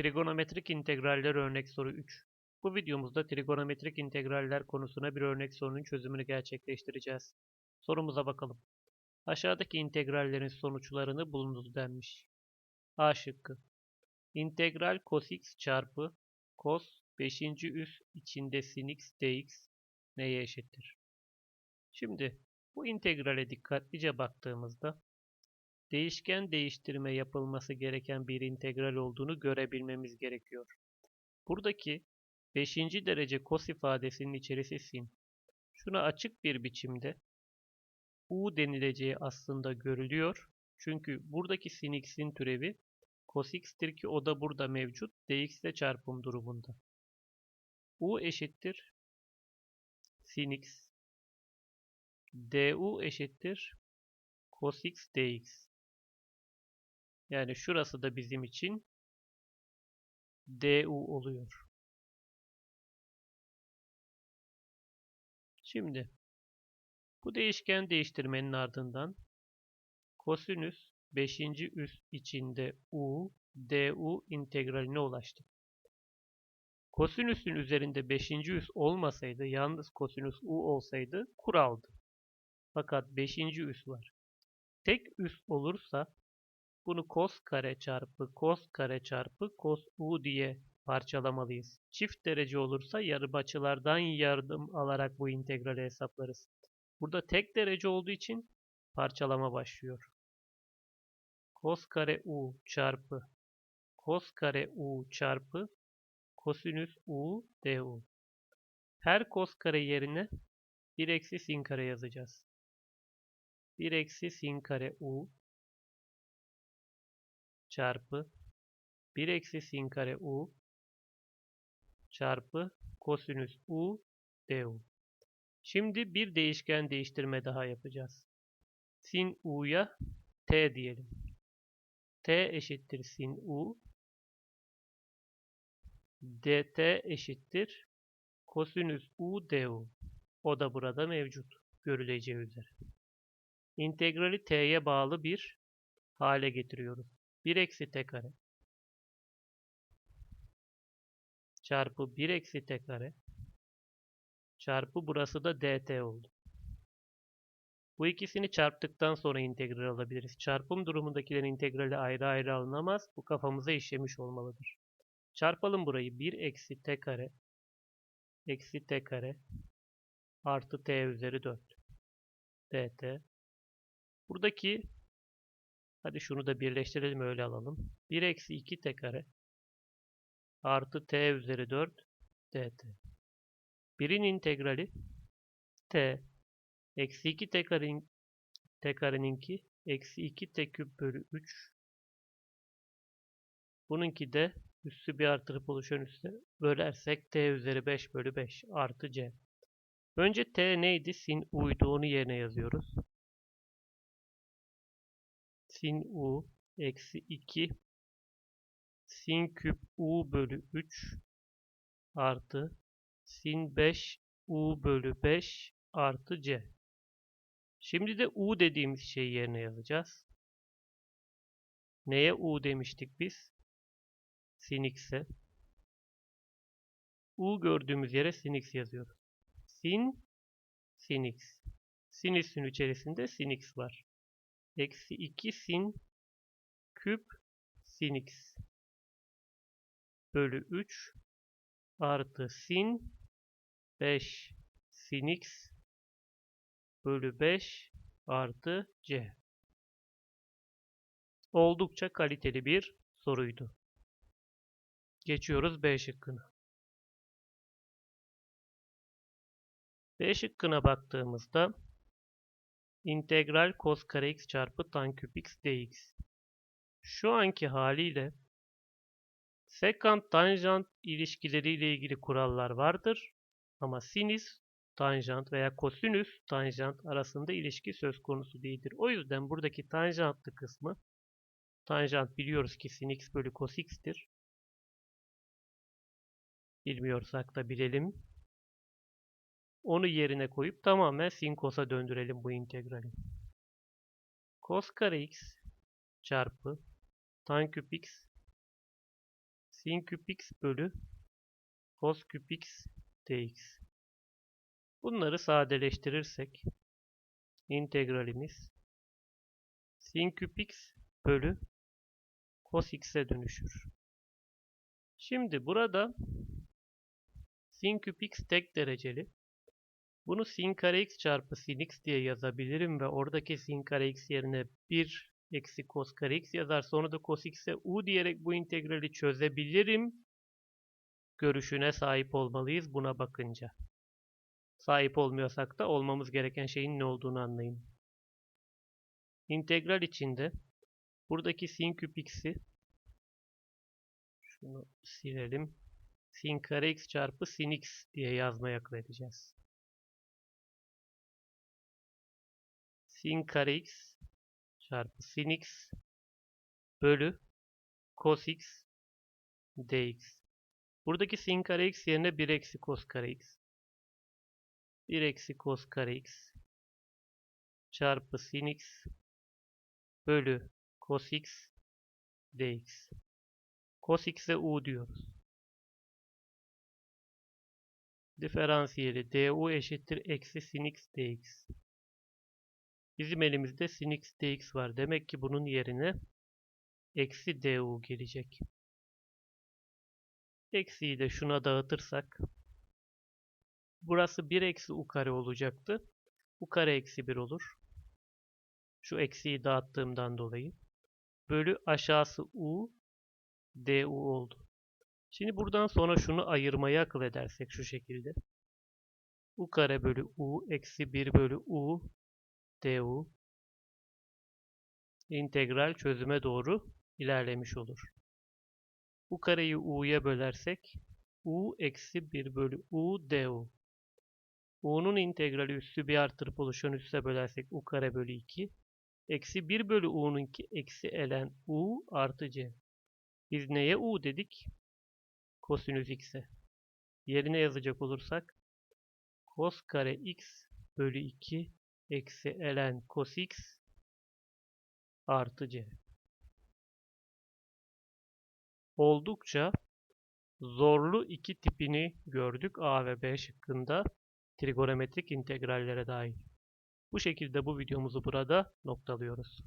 Trigonometrik integraller örnek soru 3. Bu videomuzda trigonometrik integraller konusuna bir örnek sorunun çözümünü gerçekleştireceğiz. Sorumuza bakalım. Aşağıdaki integrallerin sonuçlarını bulunuz denmiş. A şıkkı. İntegral cos x çarpı cos 5. üs içinde sin x dx neye eşittir? Şimdi bu integrale dikkatlice baktığımızda değişken değiştirme yapılması gereken bir integral olduğunu görebilmemiz gerekiyor. Buradaki 5. derece cos ifadesinin içerisi sin. Şuna açık bir biçimde u denileceği aslında görülüyor. Çünkü buradaki sin x'in türevi cos x'tir ki o da burada mevcut. dx ile çarpım durumunda. u eşittir sin x. du eşittir cos x dx. Yani şurası da bizim için du oluyor. Şimdi bu değişken değiştirmenin ardından kosinüs 5. üs içinde u du integraline ulaştık. Kosinüsün üzerinde 5. üs olmasaydı, yalnız kosinüs u olsaydı kuraldı. Fakat 5. üs var. Tek üs olursa bunu cos kare çarpı cos kare çarpı cos u diye parçalamalıyız. Çift derece olursa yarı açılardan yardım alarak bu integrali hesaplarız. Burada tek derece olduğu için parçalama başlıyor. Cos kare u çarpı cos kare u çarpı kosinüs u du. Her cos kare yerine 1 eksi sin kare yazacağız. 1 eksi sin kare u çarpı 1 eksi sin kare u çarpı kosinüs u du. Şimdi bir değişken değiştirme daha yapacağız. Sin u'ya t diyelim. t eşittir sin u. dt eşittir kosinüs u du. O da burada mevcut. Görüleceği üzere. İntegrali t'ye bağlı bir hale getiriyoruz. 1 eksi t kare çarpı 1 eksi t kare çarpı burası da dt oldu. Bu ikisini çarptıktan sonra integral alabiliriz. Çarpım durumundakilerin integrali ayrı ayrı alınamaz. Bu kafamıza işlemiş olmalıdır. Çarpalım burayı. 1 eksi t kare eksi t kare artı t üzeri 4 dt. Buradaki hadi şunu da birleştirelim öyle alalım. 1 eksi 2 t kare artı t üzeri 4 dt. Birin integrali t eksi 2 t karenin t kareninki eksi 2 t küp bölü 3 bununki de üssü bir artırıp oluşan üsse bölersek t üzeri 5 bölü 5 artı c. Önce t neydi? Sin u'ydu. Onu yerine yazıyoruz. Sin u eksi 2 sin küp u bölü 3 artı sin 5 u bölü 5 artı c. Şimdi de u dediğimiz şeyi yerine yazacağız. Neye u demiştik biz? Sin x'e. u gördüğümüz yere sin x yazıyoruz. Sin, sin x. Sin x'in içerisinde sin x var. Eksi 2 sin küp sin x bölü 3 artı sin 5 sin x bölü 5 artı c. Oldukça kaliteli bir soruydu. Geçiyoruz B şıkkına. B şıkkına baktığımızda integral cos kare x çarpı tan küp x dx. Şu anki haliyle sekant tanjant ilişkileriyle ilgili kurallar vardır. Ama sinüs tanjant veya kosinüs tanjant arasında ilişki söz konusu değildir. O yüzden buradaki tanjantlı kısmı tanjant biliyoruz ki sin x bölü cos x'tir. Bilmiyorsak da bilelim. Onu yerine koyup tamamen sin cos'a döndürelim bu integrali. Cos kare x çarpı tan küp x sin küp x bölü cos küp x dx. Bunları sadeleştirirsek integralimiz sin küp x bölü cos x'e dönüşür. Şimdi burada sin küp x tek dereceli. Bunu sin kare x çarpı sin x diye yazabilirim ve oradaki sin kare x yerine 1 eksi cos kare x yazar. Sonra da cos x'e u diyerek bu integrali çözebilirim. Görüşüne sahip olmalıyız buna bakınca. Sahip olmuyorsak da olmamız gereken şeyin ne olduğunu anlayın. İntegral içinde buradaki sin küp x'i şunu silelim. Sin kare x çarpı sin x diye yazmaya akıl. Sin kare x çarpı sin x bölü cos x dx. Buradaki sin kare x yerine 1 eksi cos kare x. 1 eksi cos kare x çarpı sin x bölü cos x dx. Cos x'e u diyoruz. Diferansiyeli du eşittir eksi sin x dx. Bizim elimizde sin x dx var. Demek ki bunun yerine eksi du gelecek. Eksiyi de şuna dağıtırsak burası 1 eksi u kare olacaktı. u kare eksi 1 olur. Şu eksiyi dağıttığımdan dolayı. Bölü aşağısı u du oldu. Şimdi buradan sonra şunu ayırmayı akıl edersek şu şekilde. u kare bölü u eksi 1 bölü u du integral çözüme doğru ilerlemiş olur. U kareyi u'ya bölersek u eksi 1 bölü u du. u'nun integrali üssü bir artırıp oluşan üsse bölersek u kare bölü 2. Eksi 1 bölü u'nunki eksi ln u artı c. Biz neye u dedik? Kosinüs x'e. Yerine yazacak olursak cos kare x bölü 2 eksi ln cos x artı c. Oldukça zorlu iki tipini gördük A ve B şıkkında trigonometrik integrallere dair. Bu şekilde bu videomuzu burada noktalıyoruz.